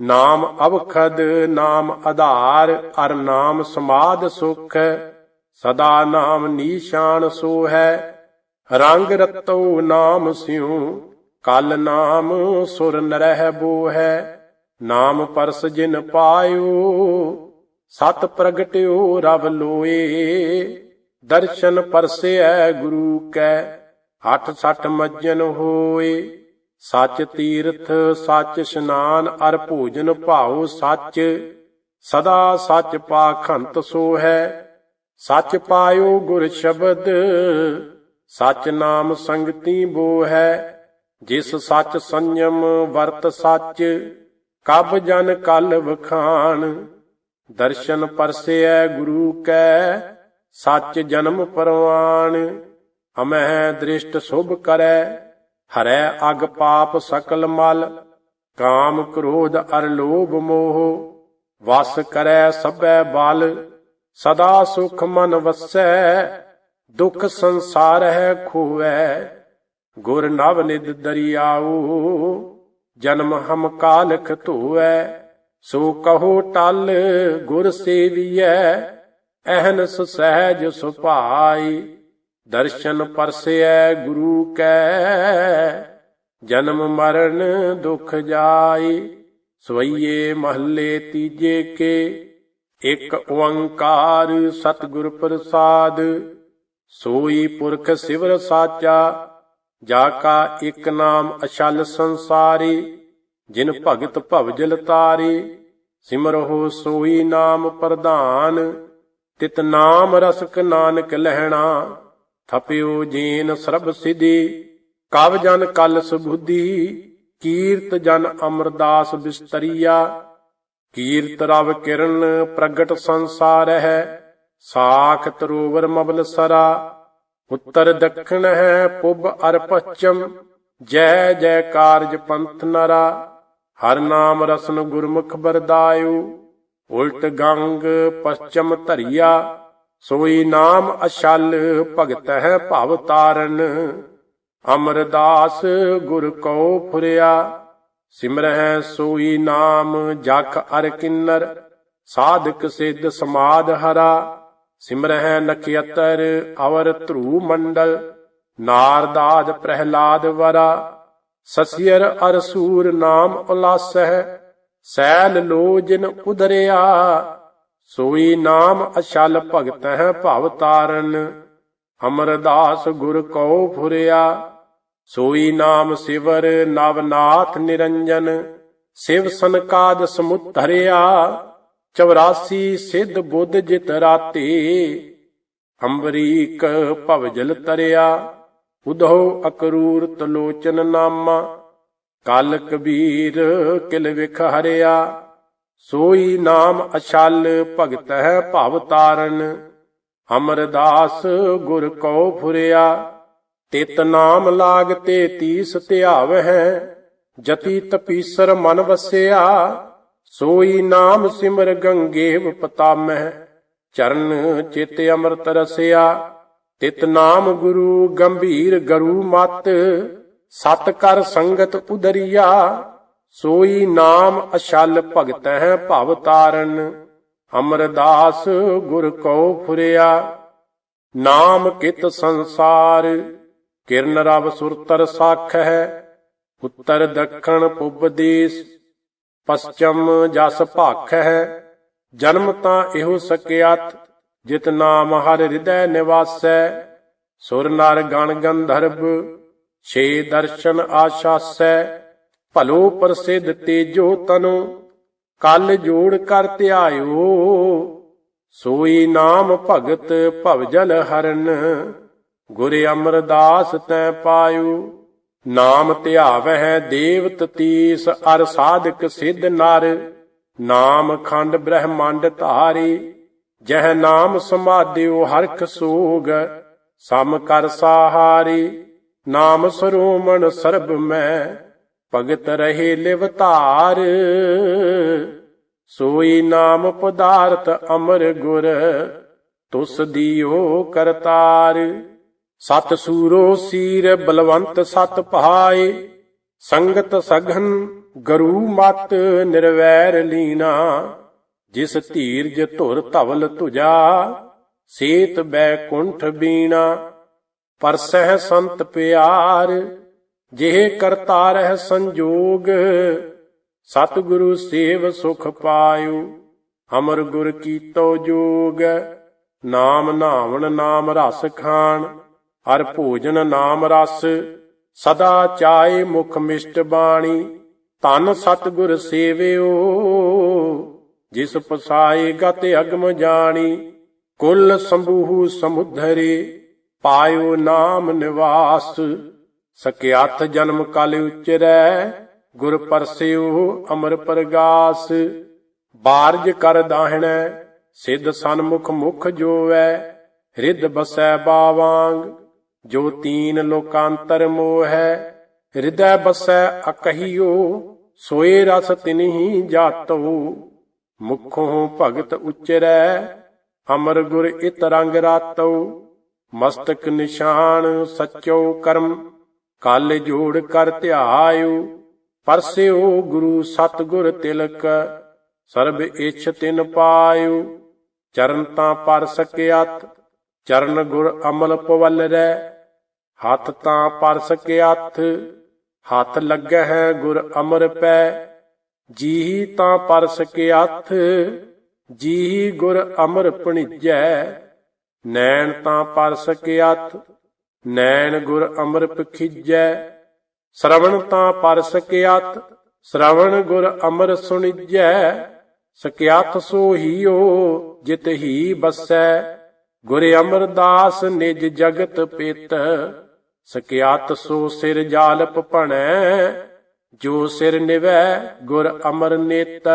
ਨਾਮ ਅਵਖਦ, ਨਾਮ ਆਧਾਰ, ਅਰ ਨਾਮ ਸਮਾਦ ਸੁਖ, ਸਦਾ ਨਾਮ ਨੀਸ਼ਾਨ ਸੋ ਹੈ ਰੰਗ ਰਤੋ ਨਾਮ ਸਿਉ, ਕਲ ਨਾਮ ਸੁਰ ਨਰਹਿ ਬੋ ਹੈ ਨਾਮ ਪਰਸ ਜਿਨ ਪਾਇਓ, ਸਤ ਪ੍ਰਗਟਿਓ ਰਵ ਲੋਏ। ਦਰਸ਼ਨ ਪਰਸੈ ਗੁਰੂ ਕੈ, ਹੱਠ ਸੱਠ ਮੱਜਨ ਹੋਏ। ਸੱਚ ਤੀਰਥ, ਸੱਚ ਇਸ਼ਨਾਨ, ਅਰ ਭੋਜਨ ਭਾਉ ਸੱਚ। ਸਦਾ ਸੱਚ ਪਾਖੰਤ ਸੋ ਹੈ ਸੱਚ ਪਾਇਓ ਗੁਰ ਸ਼ਬਦ। ਸੱਚ ਨਾਮ ਸੰਗਤੀ ਬੋ ਹੈ ਜਿਸ ਸੱਚ ਸੰਯਮ ਵਰਤ ਸੱਚ। ਕਬ ਜਨ ਕਲ ਵਖਾਣ ਦਰਸ਼ਨ ਪਰਸੈ ਗੁਰੂ ਕੈ, ਸੱਚ ਜਨਮ ਪਰਵਾਨ। ਅਮਹਿ ਦ੍ਰਿਸ਼ਟ ਸੁਭ ਕਰੈ ਹਰੈ ਅਗ ਪਾਪ ਸਕਲ ਮਲ, ਕਾਮ ਕ੍ਰੋਧ ਅਰ ਲੋਭ ਮੋਹ। ਵਸ ਕਰੈ ਸਭੈ ਬਲ, ਸਦਾ ਸੁਖ ਮਨ ਵਸੈ, ਦੁਖ ਸੰਸਾਰ ਹੈ ਖੋਵੈ। ਗੁਰ ਨਵ ਨਿਦ ਦਰਿਆਉ, ਜਨਮ ਹਮ ਕਾਲਖ ਧੋਵੈ। ਸੋ ਕਹੋ ਟਲ ਗੁਰ ਸੇਵੀਐ, ਅਹਨਸ ਸਹਿਜ ਸੁਭਾਈ। ਦਰਸ਼ਨ ਪਰਸੈ ਗੁਰੂ ਕੈ, ਜਨਮ ਮਰਨ ਦੁਖ ਜਾਏ, ਸਵਈਏ ਮਹੱਲੇ ਤੀਜੇ ਕੇ, ਇੱਕ ਓੰਕਾਰ ਸਤਿਗੁਰ ਪ੍ਰਸਾਦ, ਸੋਈ ਪੁਰਖ ਸਿਵਰ ਸਾਚਾ, ਜਾ ਕਾ ਇੱਕ ਨਾਮ ਅਛਲ ਸੰਸਾਰੀ, ਜਿਨ ਭਗਤ ਭਵਜਲ ਤਾਰੀ ਸਿਮਰਹੁ ਸੋਈ ਨਾਮ ਪ੍ਰਧਾਨ, ਤਿਤ ਨਾਮ ਰਸਕ ਨਾਨਕ ਲਹਿਣਾ। ਥਪਿਓ ਜੀਨ ਸਰਬ ਸਿਧੀ, ਕਵ ਜਨ ਕਲ ਸੁਬੁੱਧੀ ਕੀਰਤ ਜਨ ਅਮਰਦਾਸ ਬਿਸਤਰੀਆ। ਕੀਰਤ ਰਵ ਕਿਰਨ ਪ੍ਰਗਟ ਸੰਸਾਰ ਹੈ ਸਾਖ ਤਰੋਵਰ ਮਬਲ ਸਰਾ। ਉੱਤਰ ਦੱਖਣ ਹੈ ਪੁਬ ਅਰ ਪਛਮ, ਜੈ ਜੈ ਕਾਰਜ ਪੰਥ ਨਰਾ। ਹਰ ਨਾਮ ਰਸਨ ਗੁਰਮੁਖ ਬਰਦਾਇਓ ਉਲਟ ਗੰਗ ਪਛਮ ਧਰਿਆ। ਸੋਈ ਨਾਮ ਅਛਲ ਭਗਤ ਹੈ ਭਵ ਤਾਰਨ। ਅਮਰਦਾਸ ਗੁਰ ਕਉ ਫੁਰਿਆ। ਸਿਮਰਹਿ ਸੋਈ ਨਾਮ ਜਖ ਅਰ ਕਿੰਨਰ। ਸਾਧਕ ਸਿੱਧ ਸਮਾਦ ਹਰਾ। ਸਿਮਰਹਿ ਨਖਯਤਰ ਅਵਰ ਧਰੂ ਮੰਡਲ। ਨਾਰਦਾਦ ਪ੍ਰਹਿਲਾਦ ਵਰਾ। ਸਸਿਅਰ ਅਰ ਸੂਰ ਨਾਮ ਉਲਾਸਹਿ। ਸੈਲ ਲੋਜਨ ਉਦਰਿਆ ਸੋਈ ਨਾਮ ਅਛਲ ਭਗਤ ਹੈ ਭਵ ਤਾਰਨ, ਅਮਰਦਾਸ ਗੁਰ ਕਉ ਫੁਰਿਆ। ਸੋਈ ਨਾਮ ਸਿਵਰ ਨਵਨਾਥ ਨਿਰੰਜਨ, ਸਿਵ ਸੰਕਾਦ ਹਰਿਆ 84 ਸਿੱਧ ਬੁੱਧ ਜਿਤ ਰਾਤੀ, ਅੰਬਰੀਕ ਭਵ ਜਲ ਤਰਿਆ। ਉਧੋ ਅਕਰੂਰ ਤਲੋਚਨ ਨਾਮਾ ਕਲ ਕਬੀਰ ਕਿਲ ਵਿਖ ਹਰਿਆ। ਸੋਈ ਨਾਮ ਅਛਲ ਭਗਤ ਹੈ ਭਵ ਤਾਰਨ, ਅਮਰਦਾਸ ਗੁਰ ਕਉ ਫੁਰਿਆ, ਤਿਤ ਨਾਮ ਲਾਗ ਤੇ ਤੀਸ ਧਿਆਵਹਿ, ਜਤੀ ਤਪੀਸਰ ਮਨ ਵਸਿਆ, ਸੋਈ ਨਾਮ ਸਿਮਰ ਗੰਗੇਵ ਪਤਾਮਹਿ, ਚਰਨ ਚਿਤ ਅੰਮ੍ਰਿਤ ਰਸਿਆ, ਤਿਤ ਨਾਮ ਗੁਰੂ ਗੰਭੀਰ ਗਰੂ ਮਤ, ਸਤ ਕਰ ਸੰਗਤ ਉਦਰੀਆ ਸੋਈ ਨਾਮ ਅਛਲ ਭਗਤ ਹੈ ਭਵ ਤਾਰਨ, ਅਮਰਦਾਸ ਗੁਰ ਕਉ ਫੁਰਿਆ। ਨਾਮ ਕਿਤ ਸੰਸਾਰ, ਕਿਰਨ ਰਵ ਸੁਰਤਰ ਸਾਖ ਹੈ ਉੱਤਰ ਦੱਖਣ ਪੁੱਬ ਦੇਸ, ਪਸਚਮ ਜਸ ਭਾਖ ਹੈ ਜਨਮ ਤਾਂ ਇਹੋ ਸਕਿਆਤ ਜਿਤ ਨਾਮ ਹਰ ਹਿਰਦੈ ਨਿਵਾਸੈ। ਸੁਰ ਨਰ ਗਣ ਗੰਧਰਵ ਛੇ ਦਰਸ਼ਨ ਆਸ਼ਾਸੈ। ਭਲੋ ਪ੍ਰਸਿੱਧ ਤੇਜੋ ਤਨੋ, ਕਲ ਜੋੜ ਕਰ ਧਿਆਇਓ। ਸੋਈ ਨਾਮ ਭਗਤ ਭਵਜਲ ਹਰਨ, ਗੁਰ ਅਮਰਦਾਸ ਤੈ ਪਾਇਓ। ਨਾਮ ਧਿਆਵਹਿ ਦੇਵਤ ਤੀਸ, ਅਰ ਸਾਧਕ ਸਿੱਧ ਨਰ। ਨਾਮ ਖੰਡ ਬ੍ਰਹਮੰਡ ਧਾਰੀ, ਜਹ ਨਾਮ ਸਮਾਧਿਓ ਹਰਖ ਸੋਗ। ਸਮ ਕਰ ਸਾਹਾਰੀ, ਨਾਮ ਸਰੋਮਣ ਸਰਬ ਮੈਂ। ਭਗਤ ਰਹੇ ਲਿਵ ਧਾਰ। ਸੋਈ ਨਾਮ ਪਦਾਰਥ ਅਮਰ ਗੁਰ, ਤੁਸ ਦੀਓ ਕਰਤਾਰ। ਸਤ ਸੂਰੋ ਸੀਰ ਬਲਵੰਤ ਸਤ ਪਹਾਏ, ਸੰਗਤ ਸਗਨ ਗਰੂ ਮਤ ਨਿਰਵੈਰ ਲੀਨਾ। ਜਿਸ ਧੀਰਜ ਧੁਰ ਧਵਲ ਤੁਜਾ ਸੇਤ ਬੈਕੁੰਠ ਬੀਣਾ। ਪਰਸਹਿ ਸੰਤ ਪਿਆਰ ਜਿਹੇ ਕਰਤਾ ਰਹਿ ਸੰਜੋਗ, ਸਤਿਗੁਰੂ ਸੇਵ ਸੁਖ ਪਾਇਓ, ਅਮਰ ਗੁਰ ਕੀਤੋ ਜੋਗ, ਨਾਮ ਨਾਵਣ ਨਾਮ ਰਸ ਖਾਣ, ਹਰ ਭੋਜਨ ਨਾਮ ਰਸ, ਸਦਾ ਚਾਏ ਮੁਖ ਮਿਸ਼ਟ ਬਾਣੀ ਤਨ ਸਤਿਗੁਰ ਸੇਵਿਓ, ਜਿਸ ਪਸਾਏ ਗਤ ਅਗਮ ਜਾਣੀ, ਕੁਲ ਸੰਭੂ ਸਮੁਧਰੇ, ਪਾਇਓ ਨਾਮ ਨਿਵਾਸ। ਸਕਿਆਥ ਜਨਮ ਕਲ ਉਚਰੈ, ਗੁਰ ਪਰਸਿਓ ਅਮਰ ਪ੍ਰਗਾਸ। ਬਾਰਜ ਕਰ ਦਾਹਣੈ, ਸਿੱਧ ਸਨਮੁਖ ਮੁਖ ਜੋਵੈ ਹਿਰਦ ਬਸੈ ਬਾਵਾਂਗ। ਜੋ ਤੀਨ ਲੋਕਾਂਤਰ ਮੋਹ ਹਿਰਦੈ ਬਸੈ ਅਕਹੀਓ, ਸੋਏ ਰਸ ਤਿਨਹੀ ਜਾਤੋ। ਮੁਖੋਂ ਭਗਤ ਉਚਰੈ, ਅਮਰ ਗੁਰ ਇਤ ਰੰਗ ਰਾਤੋ। ਮਸਤਕ ਨਿਸ਼ਾਨ ਸਚੋ ਕਰਮ ਕਲ ਜੋੜ ਕਰ ਧਿਆਇਓ ਪਰਸਿਓ ਗੁਰੂ ਸਤਗੁਰ ਤਿਲਕ, ਸਰਬ ਇਛ ਤਿਨ ਪਾਇਓ। ਚਰਨ ਤਾਂ ਪਰ ਸਕਿਆਤ ਚਰਨ ਗੁਰ ਅਮਲ ਪਵਲ ਰਹਿ ਹੱਥ ਤਾਂ ਪਰ ਸਕਿਆਥ ਹੱਥ ਲੱਗੈ ਹੈ ਗੁਰ ਅਮਰ ਪੈ। ਜੀਹੀ ਤਾਂ ਪਰ ਸਕਿਆਥ ਜੀ ਗੁਰ ਅਮਰ ਪਣੀਜੈ ਨੈਣ ਤਾਂ ਪਰ ਸਕਿਆਥ ਨੈਣ ਗੁਰ ਅਮਰ ਪਖਿਜੈ ਸ਼ਰਵਣ ਤਾਂ ਪਰ ਸਕਿਆਤ, ਸ਼ਰਵਣ ਗੁਰ ਅਮਰ ਸੁਣਿਜੈ, ਸਕਿਆਤ ਸੋ ਹੀਓ ਜਿਤ ਹੀ ਬਸੈ, ਗੁਰ ਅਮਰਦਾਸ ਨਿਜ ਜਗਤ ਪਿਤ, ਸਕਿਆਤ ਸੋ ਸਿਰ ਜਾਲਪ ਭਣੈ, ਜੋ ਸਿਰ ਨਿਵੈ ਗੁਰ ਅਮਰ ਨੇਤ